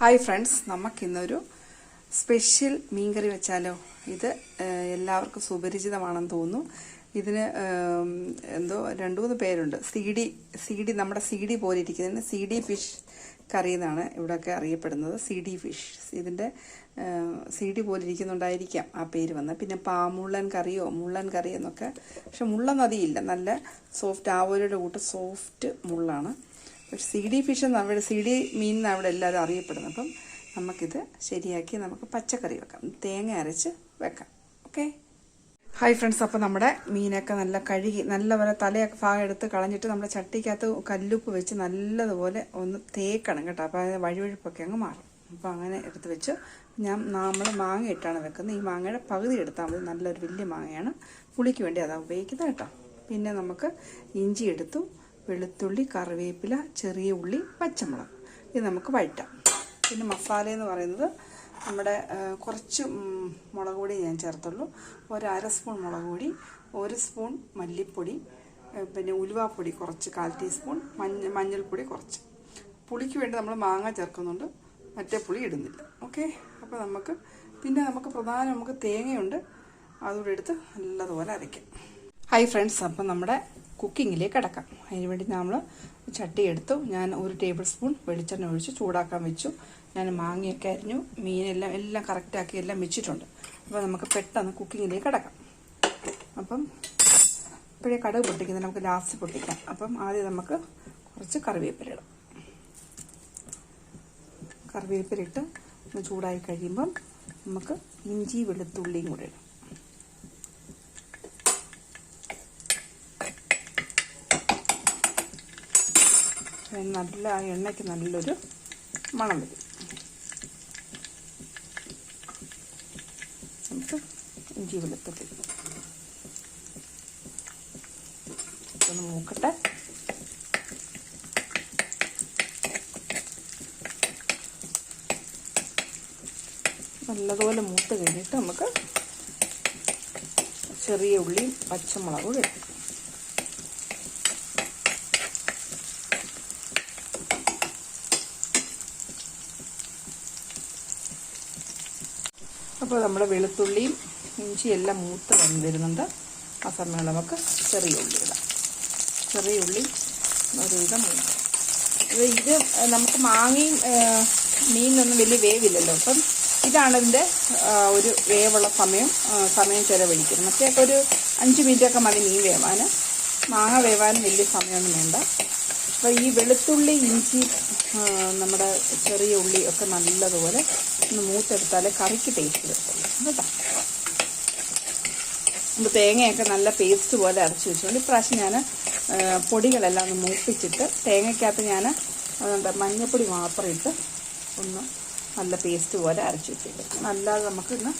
Hi friends നമുക്കിന്നൊരു special മീൻകറി വെച്ചാലോ? ഇത് എല്ലാവർക്കും സുപരിചിതമാണെന്ന് തോന്നുന്നു. ഇതിന് എന്തോ രണ്ടു മൂന്ന് പേരുണ്ട്. സി ഡി സി ഡി നമ്മുടെ സി ഡി പോലെ ഇരിക്കുന്നതിന് സി ഡി ഫിഷ് കറി എന്നാണ് ഇവിടെയൊക്കെ അറിയപ്പെടുന്നത്. C D fish. ഇതിന്റെ സി ഡി പോലെ ഇരിക്കുന്നുണ്ടായിരിക്കാം ആ പേര് വന്ന്. പിന്നെ പാമുള്ളൻ കറിയോ മുള്ളൻ കറി എന്നൊക്കെ. പക്ഷെ മുള്ള നദിയില്ല നല്ല സോഫ്റ്റ് ആവോലിയുടെ കൂട്ട് സോഫ്റ്റ് മുള്ളാണ്. പക്ഷെ സി ഡി ഫിഷ് നമ്മുടെ സി ഡി മീൻ എന്നാണ് അവിടെ എല്ലാവരും അറിയപ്പെടുന്നത്. അപ്പം നമുക്കിത് ശരിയാക്കി നമുക്ക് പച്ചക്കറി വെക്കാം. തേങ്ങ അരച്ച് വെക്കാം. ഓക്കെ? Hi friends. അപ്പോൾ നമ്മുടെ മീനൊക്കെ നല്ല കഴുകി നല്ലപോലെ തലയൊക്കെ ഭാഗം എടുത്ത് കളഞ്ഞിട്ട് നമ്മുടെ ചട്ടിക്കകത്ത് കല്ലുപ്പ് വെച്ച് നല്ലതുപോലെ ഒന്ന് തേക്കണം കേട്ടോ. അപ്പോൾ അതിന് വഴുവഴുപ്പൊക്കെ അങ്ങ് മാറും. അപ്പോൾ അങ്ങനെ എടുത്ത് വെച്ച്. ഞാൻ നമ്മൾ മാങ്ങ ഇട്ടാണ് വെക്കുന്നത്. ഈ മാങ്ങയുടെ പകുതി എടുത്താൽ മതി. നല്ലൊരു വലിയ മാങ്ങയാണ്. പുളിക്ക് വേണ്ടി അതാണ് ഉപയോഗിക്കുന്നത് കേട്ടോ. പിന്നെ നമുക്ക് ഇഞ്ചി എടുത്തു. വെളുത്തുള്ളി കറിവേപ്പില ചെറിയ ഉള്ളി പച്ചമുളക്. ഇത് നമുക്ക് വഴറ്റാം. പിന്നെ മസാല എന്ന് പറയുന്നത് നമ്മുടെ കുറച്ച് മുളക് പൊടി ഞാൻ ചേർത്തുള്ളൂ. ഒരര സ്പൂൺ മുളക് പൊടി ഒരു സ്പൂൺ മല്ലിപ്പൊടി പിന്നെ ഉലുവാപ്പൊടി കുറച്ച് കാൽ ടീസ്പൂൺ മഞ്ഞ മഞ്ഞൾപ്പൊടി കുറച്ച്. പുളിക്ക് വേണ്ടി നമ്മൾ മാങ്ങ ചേർക്കുന്നുണ്ട്. മറ്റേ പുളി ഇടുന്നില്ല. ഓക്കെ? അപ്പോൾ നമുക്ക് പിന്നെ നമുക്ക് പ്രധാനം നമുക്ക് തേങ്ങയുണ്ട്. അതുകൂടെ എടുത്ത് നല്ലതുപോലെ അരയ്ക്കാം. Hi friends. അപ്പം നമ്മുടെ കുക്കിങ്ങിലേക്ക് കിടക്കാം. അതിന് വേണ്ടി നമ്മൾ ചട്ടി എടുത്തു. ഞാൻ ഒരു ടേബിൾ സ്പൂൺ വെളിച്ചെണ്ണ ഒഴിച്ച് ചൂടാക്കാൻ വെച്ചു. ഞാൻ മാങ്ങയൊക്കെ അരിഞ്ഞു. മീനെല്ലാം എല്ലാം കറക്റ്റാക്കി എല്ലാം വെച്ചിട്ടുണ്ട്. അപ്പോൾ നമുക്ക് പെട്ടെന്ന് കുക്കിങ്ങിലേക്ക് കിടക്കാം. അപ്പം ഇപ്പോഴേ കടുക് പൊട്ടിക്കുന്നത് നമുക്ക് ലാസ്റ്റ് പൊട്ടിക്കാം. അപ്പം ആദ്യം നമുക്ക് കുറച്ച് കറിവേപ്പില ഇടാം. കറിവേപ്പില ഇട്ട് ചൂടായി കഴിയുമ്പം നമുക്ക് ഇഞ്ചി വെളുത്തുള്ളിയും കൂടെ ഇടാം. നല്ല ആ എണ്ണയ്ക്ക് നല്ലൊരു മണം വരും. നമുക്ക് ഇഞ്ചി വെളുത്തുള്ളി. ഒന്ന് നോക്കട്ടെ നല്ലതുപോലെ മൂത്ത് കഴിഞ്ഞിട്ട് നമുക്ക് ചെറിയ ഉള്ളിയും പച്ചമുളകും ഇടാം അപ്പോൾ നമ്മുടെ വെളുത്തുള്ളിയും ഇഞ്ചിയെല്ലാം മൂത്ത് വന്നിരുന്നുണ്ട്. ആ സമയം നമുക്ക് ചെറിയ ഉള്ളി ഇടാം. ചെറിയ ഉള്ളി ഒരുവിധം മൂത്ത്. ഇത് നമുക്ക് മാങ്ങയും മീനൊന്നും വലിയ വേവില്ലല്ലോ. അപ്പം ഇതാണ് ഇതിന്റെ ഒരു വേവുള്ള സമയം സമയം ചിലവഴിക്കുന്നത്. മറ്റേ ഒരു അഞ്ച് മിനിറ്റൊക്കെ മതി മീൻ വേവാൻ. മാങ്ങ വേവാനും വലിയ സമയമൊന്നും വേണ്ട. അപ്പോൾ ഈ വെളുത്തുള്ളി ഇഞ്ചി നമ്മുടെ ചെറിയ ഉള്ളി ഒക്കെ നല്ലതുപോലെ ഒന്ന് മൂത്തെടുത്താലേ കറിക്ക് ടേസ്റ്റ് വരത്തുള്ളൂ കേട്ടോ? നമ്മൾ തേങ്ങയൊക്കെ നല്ല പേസ്റ്റ് പോലെ അരച്ച് വെച്ചുകൊണ്ട് ഇപ്രാവശ്യം ഞാൻ പൊടികളെല്ലാം ഒന്ന് മൂപ്പിച്ചിട്ട് തേങ്ങയ്ക്കകത്ത് ഞാൻ എന്താ മഞ്ഞപ്പൊടി മാത്രം ഇട്ട് ഒന്ന് നല്ല പേസ്റ്റ് പോലെ അരച്ച് വെച്ചിട്ടുണ്ട് അല്ലാതെ നമുക്ക് ഇന്ന്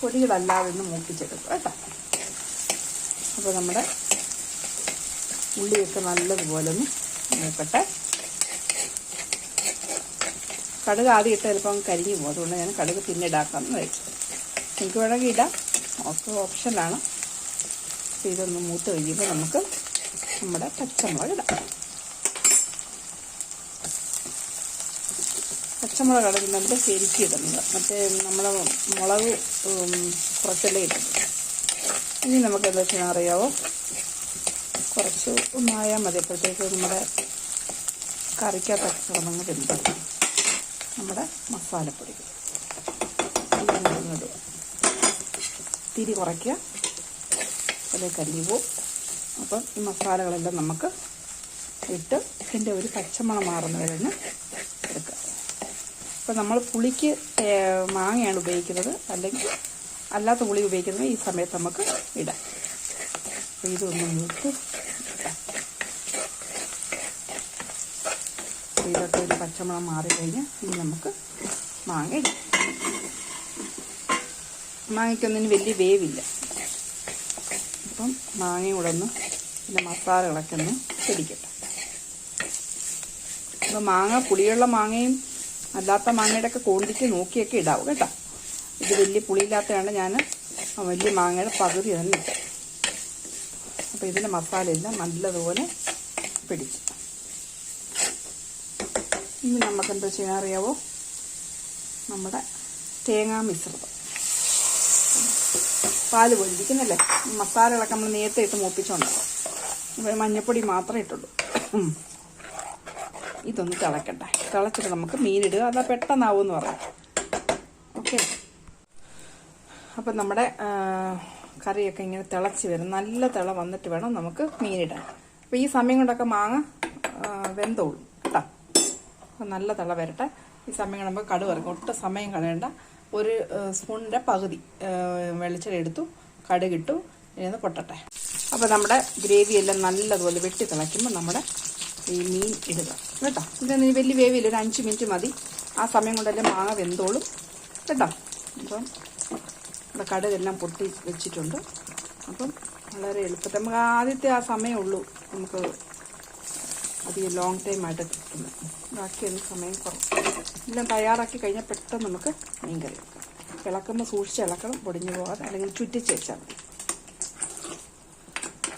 പൊടികളല്ലാതെ ഒന്ന് മൂപ്പിച്ചെടുക്കും. കേട്ടോ? അപ്പോൾ നമ്മുടെ ഉള്ളിയൊക്കെ നല്ലതുപോലെ ഒന്ന് മൂക്കട്ടെ. കടുക് ആദ്യം ഇട്ട് ചിലപ്പോൾ കരിഞ്ഞു പോകും. അതുകൊണ്ട് ഞാൻ കടുക് പിന്നെ ഇടാക്കാമെന്ന് വെച്ചു. എനിക്ക് വേണമെങ്കിൽ ഇടാം. ഒക്കെ ഓപ്ഷനാണ് ഇതൊന്ന് മൂത്ത് കഴിയുമ്പോൾ നമുക്ക് നമ്മുടെ പച്ചമുളക് ഇടാം. പച്ചമുളക് ഇടുന്നുണ്ട് ശരിക്ക് ഇടുന്നത്. മറ്റേ നമ്മൾ മുളക് കുറച്ചല്ലേ ഇടുന്നത്. ഇനി നമുക്ക് എന്താ വെച്ചാൽ അറിയാവോ? കുറച്ച് ഒന്നായാൽ മതി. അപ്പോഴത്തേക്ക് നമ്മുടെ കറിക്കകത്തൊക്കെ കിടന്നങ്ങ് വെന്തണം നമ്മുടെ മസാലപ്പൊടി. തിരി കുറയ്ക്കുക. അതിൽ കരിഞ്ഞു അപ്പം ഈ മസാലകളെല്ലാം നമുക്ക് ഇട്ട് ഇതിന്റെ ഒരു പച്ചമണം മാറുന്ന ഒന്ന് എടുക്കുക. അപ്പം നമ്മൾ പുളിക്ക് മാങ്ങയാണ് ഉപയോഗിക്കുന്നത്. അല്ലെങ്കിൽ അല്ലാത്ത പുളി ഉപയോഗിക്കുന്നത് ഈ സമയത്ത് നമുക്ക് ഇടാം. ഇതൊന്ന് മൂത്ത് ഇടാം. അപ്പോൾ ഇതൊക്കെ ഒരു പച്ചമണം മാറിക്കഴിഞ്ഞ് ഇനി നമുക്ക് മാങ്ങ മാങ്ങയ്ക്കൊന്നിന് വലിയ വേവില്ല. അപ്പം മാങ്ങ കൂടെ ഒന്ന് പിന്നെ മസാലകളൊക്കെ ഒന്ന് പിടിക്കട്ടെ. അപ്പം മാങ്ങ പുളിയുള്ള മാങ്ങയും അല്ലാത്ത മാങ്ങയുടെ ഒക്കെ ക്വാണ്ടിറ്റി നോക്കിയൊക്കെ ഇടാവും കേട്ടോ. ഇത് വലിയ പുളിയില്ലാത്തതാണ് ഞാൻ വലിയ മാങ്ങയുടെ പകുതി തന്നെ അപ്പം ഇതിന്റെ മസാലയെല്ലാം നല്ലതുപോലെ പിടിച്ചു. ഇനി നമുക്ക് എന്താ ചെയ്യാൻ അറിയാവോ നമ്മുടെ തേങ്ങാ മിശ്രിതം. പാൽ പൊഴിപ്പിക്കുന്നല്ലേ മസാലകളൊക്കെ നമ്മൾ നേരത്തെ ഇട്ട് മൂപ്പിച്ചോണ്ടാവും മഞ്ഞപ്പൊടി മാത്രമേ ഇട്ടുള്ളൂ. ഇതൊന്ന് തിളക്കട്ടെ. തിളച്ചിട്ട് നമുക്ക് മീനിടുക. അതാ പെട്ടെന്നാവുമെന്ന് പറയാം. ഓക്കെ? അപ്പം നമ്മുടെ കറിയൊക്കെ ഇങ്ങനെ തിളച്ച് വരും. നല്ല തിള വന്നിട്ട് വേണം നമുക്ക് മീനിടാൻ. അപ്പോൾ ഈ സമയം കൊണ്ടൊക്കെ മാങ്ങ വെന്തോളും. നല്ല തിള വരട്ടെ. ഈ സമയം കഴിയുമ്പോൾ കടുവ് ഇറക്കും ഒട്ടും സമയം കളയണ്ട. ഒരു സ്പൂണിന്റെ പകുതി വെളിച്ചെണ്ണ എടുത്തു കടുകിട്ടു ഇനി ഒന്ന് പൊട്ടട്ടെ. അപ്പോൾ നമ്മുടെ ഗ്രേവി എല്ലാം നല്ലതുപോലെ വെട്ടി തിളയ്ക്കുമ്പോൾ നമ്മുടെ ഈ മീൻ ഇടുക. കേട്ടോ? ഇതൊന്നും ഇനി വലിയ വേവില്ല ഒരു അഞ്ച് മിനിറ്റ് മതി. ആ സമയം കൊണ്ടല്ലേ മാങ്ങ വെന്തോളും. കേട്ടോ? അപ്പം നമ്മുടെ കടുകെല്ലാം പൊട്ടി വെച്ചിട്ടുണ്ട്. അപ്പം വളരെ എളുപ്പത്തിൽ. നമുക്ക് ആദ്യത്തെ ആ സമയമേ ഉള്ളൂ. നമുക്ക് അധികം ലോങ് ടൈം ആയിട്ട് കിട്ടുന്നത്. ബാക്കിയൊന്നും സമയം കുറവ്. എല്ലാം തയ്യാറാക്കി കഴിഞ്ഞാൽ പെട്ടെന്ന് നമുക്ക് മീൻ കറി വെക്കാം. ഇളക്കുമ്പോൾ സൂക്ഷിച്ച് ഇളക്കണം പൊടിഞ്ഞു പോകാതെ അല്ലെങ്കിൽ ചുറ്റിച്ച് വെച്ചാൽ മതി.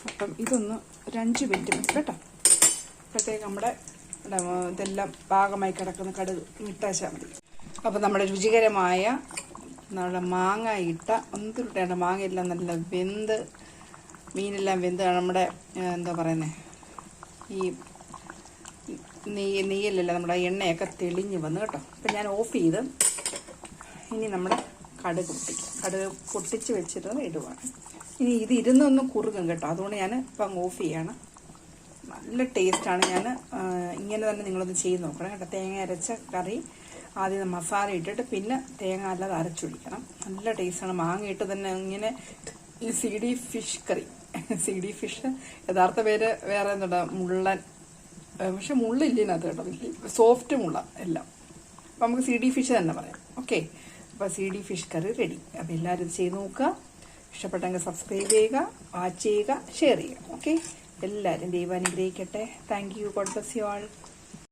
അപ്പം ഇതൊന്ന് ഒരു അഞ്ച് മിനിറ്റ് മതി കേട്ടോ. അപ്പോഴത്തേക്ക് നമ്മുടെ ഇതെല്ലാം ഭാഗമായി കിടക്കുന്ന കടുക് ഇട്ടാച്ചാൽ മതി. അപ്പം നമ്മുടെ രുചികരമായ നമ്മുടെ മാങ്ങ ഇട്ട ഒന്നിട്ടേണ്ട മാങ്ങയെല്ലാം നല്ല വെന്ത് മീനെല്ലാം വെന്ത് നമ്മുടെ എന്താ പറയുന്നത് ഈ നെയ്യ് നെയ്യല്ലല്ല നമ്മുടെ എണ്ണയൊക്കെ തെളിഞ്ഞ് വന്നു കേട്ടോ. അപ്പം ഞാൻ ഓഫ് ചെയ്ത് ഇനി നമ്മുടെ കടുക് പൊട്ടിക്കും. കടുക് പൊട്ടിച്ച് വെച്ചിട്ട് ഇടുവാണ്. ഇനി ഇത് ഇരുന്നൊന്ന് കുറുകും കേട്ടോ. അതുകൊണ്ട് ഞാൻ ഇപ്പം ഓഫ് ചെയ്യാണ്. നല്ല ടേസ്റ്റാണ് ഞാൻ ഇങ്ങനെ തന്നെ നിങ്ങളൊന്ന് ചെയ്ത് നോക്കണം കേട്ടോ. തേങ്ങ അരച്ച കറി ആദ്യം മസാല ഇട്ടിട്ട് പിന്നെ തേങ്ങ അല്ലാതെ അരച്ചൊഴിക്കണം. നല്ല ടേസ്റ്റാണ് മാങ്ങ ഇട്ട് തന്നെ ഇങ്ങനെ ഈ C D fish curry. C D fish യഥാർത്ഥ പേര് വേറെ എന്താ മുള്ളൻ. പക്ഷെ മുള്ളില്ല ഇതിനകത്ത് കേട്ടോ. സോഫ്റ്റ് മുള്ള എല്ലാം. അപ്പം നമുക്ക് സി ഡി ഫിഷ് തന്നെ പറയാം. ഓക്കെ അപ്പോൾ C D fish curry ready അപ്പോൾ എല്ലാവരും ചെയ്ത് നോക്കുക. ഇഷ്ടപ്പെട്ടെങ്കിൽ സബ്സ്ക്രൈബ് ചെയ്യുക വാച്ച് ചെയ്യുക ഷെയർ ചെയ്യുക. ഓക്കെ എല്ലാവരും ദൈവം അനുഗ്രഹിക്കട്ടെ. Thank you God bless you all